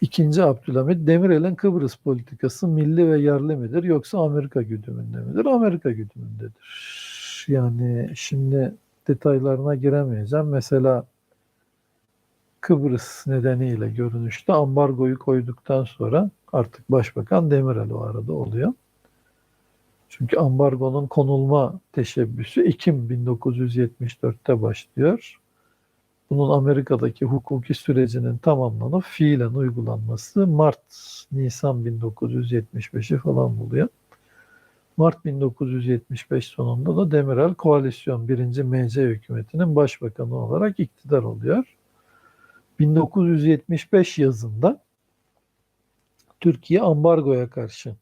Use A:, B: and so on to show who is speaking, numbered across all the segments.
A: İkinci Abdülhamit Demirel'in Kıbrıs politikası milli ve yerli midir yoksa Amerika güdümünde midir? Amerika güdümündedir. Yani şimdi detaylarına giremeyeceğim. Mesela Kıbrıs nedeniyle görünüşte ambargoyu koyduktan sonra artık Başbakan Demirel o arada oluyor. Çünkü ambargonun konulma teşebbüsü Ekim 1974'te başlıyor. Bunun Amerika'daki hukuki sürecinin tamamlanıp fiilen uygulanması Mart-Nisan 1975'i falan buluyor. Mart 1975 sonunda da Demirel koalisyon 1. MC hükümetinin başbakanı olarak iktidar oluyor. 1975 yazında Türkiye ambargoya karşı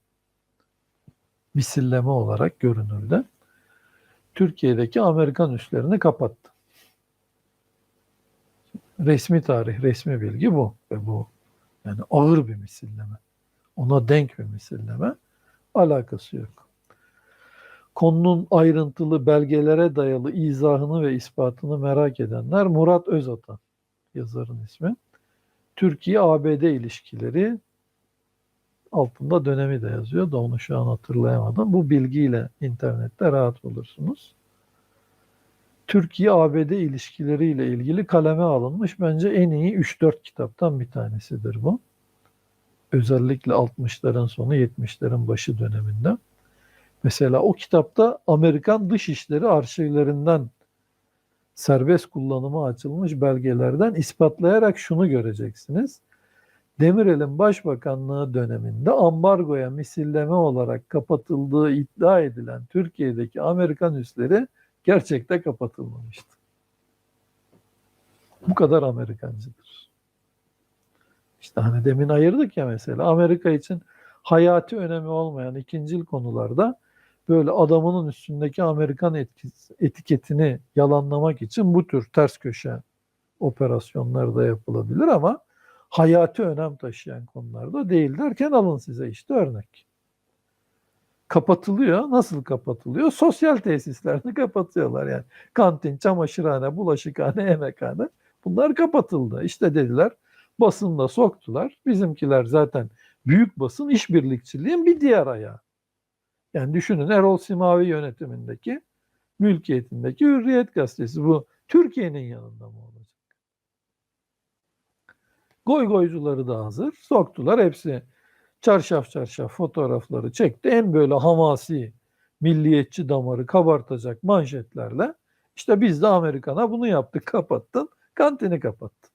A: misilleme olarak görünürde Türkiye'deki Amerikan üslerini kapattı. Resmi tarih, resmi bilgi bu ve bu yani ağır bir misilleme. Ona denk bir misilleme alakası yok. Konunun ayrıntılı belgelere dayalı izahını ve ispatını merak edenler Murat Özatan yazarın ismi. Türkiye-ABD ilişkileri altında dönemi de yazıyor da onu şu an hatırlayamadım. Bu bilgiyle internette rahat bulursunuz. Türkiye-ABD ilişkileriyle ilgili kaleme alınmış bence en iyi 3-4 kitaptan bir tanesidir bu. Özellikle 60'ların sonu 70'lerin başı döneminde. Mesela o kitapta Amerikan Dışişleri arşivlerinden serbest kullanıma açılmış belgelerden ispatlayarak şunu göreceksiniz. Demirel'in başbakanlığı döneminde ambargoya misilleme olarak kapatıldığı iddia edilen Türkiye'deki Amerikan üsleri gerçekte kapatılmamıştı. Bu kadar Amerikancıdır. İşte hani demin ayırdık ya mesela Amerika için hayati önemi olmayan ikincil konularda böyle adamının üstündeki Amerikan etiketini yalanlamak için bu tür ters köşe operasyonlar da yapılabilir ama hayati önem taşıyan konularda değil derken alın size işte örnek. Kapatılıyor. Nasıl kapatılıyor? Sosyal tesislerini kapatıyorlar yani. Kantin, çamaşırhane, bulaşıkhane, yemekhane bunlar kapatıldı. İşte dediler basında soktular. Bizimkiler zaten büyük basın işbirlikçiliğin bir diğer ayağı. Yani düşünün Erol Simavi yönetimindeki mülkiyetindeki Hürriyet Gazetesi bu Türkiye'nin yanında mı olacak? Goy goycuları da hazır. Soktular hepsi çarşaf çarşaf fotoğrafları çekti. En böyle hamasi, milliyetçi damarı kabartacak manşetlerle işte biz de Amerikan'a bunu yaptık kapattın. Kantini kapattın.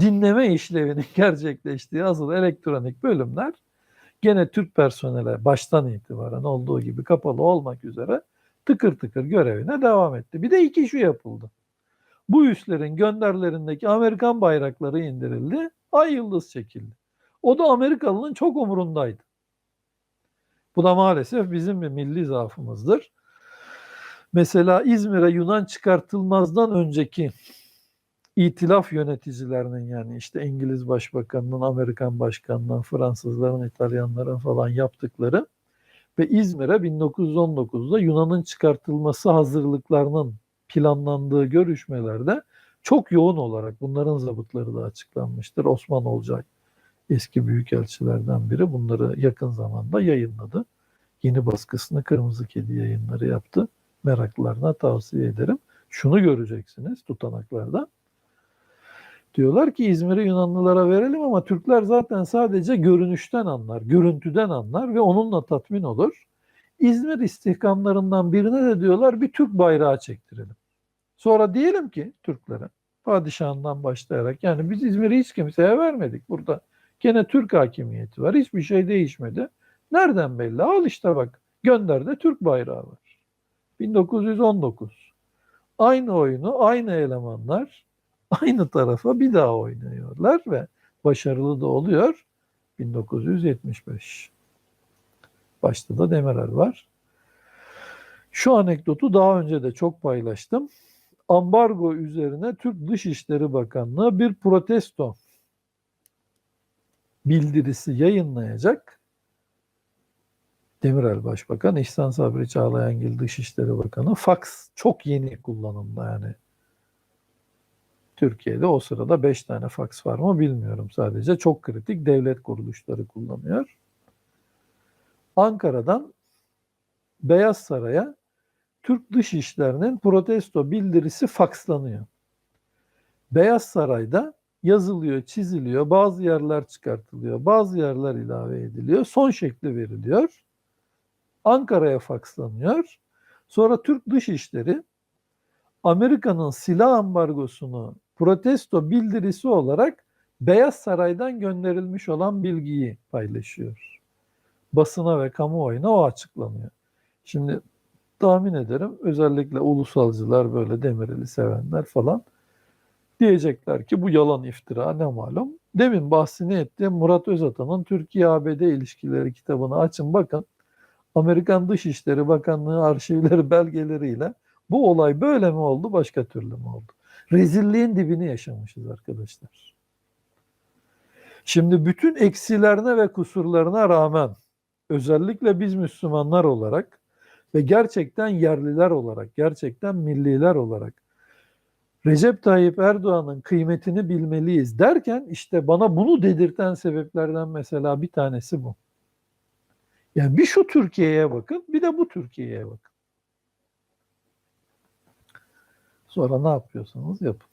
A: Dinleme işlevinin gerçekleştiği asıl elektronik bölümler gene Türk personele baştan itibaren olduğu gibi kapalı olmak üzere tıkır tıkır görevine devam etti. Bir de iki şu yapıldı. Bu üslerin gönderlerindeki Amerikan bayrakları indirildi, ay yıldız çekildi. O da Amerikalı'nın çok umurundaydı. Bu da maalesef bizim bir milli zaafımızdır. Mesela İzmir'e Yunan çıkartılmazdan önceki itilaf yöneticilerinin yani işte İngiliz Başbakanının, Amerikan Başkanının, Fransızların, İtalyanların falan yaptıkları ve İzmir'e 1919'da Yunan'ın çıkartılması hazırlıklarının planlandığı görüşmelerde çok yoğun olarak bunların zabıtları da açıklanmıştır. Osman Olcay eski büyükelçilerden biri bunları yakın zamanda yayınladı. Yeni baskısını Kırmızı Kedi yayınları yaptı. Meraklılarına tavsiye ederim. Şunu göreceksiniz tutanaklarda. Diyorlar ki İzmir'i Yunanlılara verelim ama Türkler zaten sadece görünüşten anlar, görüntüden anlar ve onunla tatmin olur. İzmir istihkamlarından birine de diyorlar bir Türk bayrağı çektirelim. Sonra diyelim ki Türklere padişahından başlayarak yani biz İzmir'i hiç kimseye vermedik burada. Gene Türk hakimiyeti var. Hiçbir şey değişmedi. Nereden belli? Al işte bak gönderde Türk bayrağı var. 1919. Aynı oyunu aynı elemanlar aynı tarafa bir daha oynuyorlar ve başarılı da oluyor. 1975. Başta da Demirel var. Şu anekdotu daha önce de çok paylaştım. Ambargo üzerine Türk Dışişleri Bakanlığı bir protesto bildirisi yayınlayacak. Demirel Başbakan, İhsan Sabri Çağlayangil Dışişleri Bakanı. Fax çok yeni kullanımda yani Türkiye'de o sırada 5 tane faks var mı bilmiyorum sadece. Çok kritik devlet kuruluşları kullanıyor. Ankara'dan Beyaz Saray'a Türk Dışişleri'nin protesto bildirisi fakslanıyor. Beyaz Saray'da yazılıyor, çiziliyor, bazı yerler çıkartılıyor, bazı yerler ilave ediliyor, son şekli veriliyor. Ankara'ya fakslanıyor. Sonra Türk Dışişleri Amerika'nın silah ambargosunu protesto bildirisi olarak Beyaz Saray'dan gönderilmiş olan bilgiyi paylaşıyor. Basına ve kamuoyuna o açıklanıyor. Şimdi tahmin ederim özellikle ulusalcılar böyle Demirel'i sevenler falan diyecekler ki bu yalan iftira ne malum. Demin bahsini ettiğim Murat Özatan'ın Türkiye-ABD ilişkileri kitabını açın bakın. Amerikan Dışişleri Bakanlığı arşivleri belgeleriyle bu olay böyle mi oldu başka türlü mü oldu? Rezilliğin dibini yaşamışız arkadaşlar. Şimdi bütün eksilerine ve kusurlarına rağmen özellikle biz Müslümanlar olarak ve gerçekten yerliler olarak, gerçekten milliler olarak Recep Tayyip Erdoğan'ın kıymetini bilmeliyiz derken işte bana bunu dedirten sebeplerden mesela bir tanesi bu. Yani bir şu Türkiye'ye bakın, bir de bu Türkiye'ye bakın. Sonra ne yapıyorsanız yapın.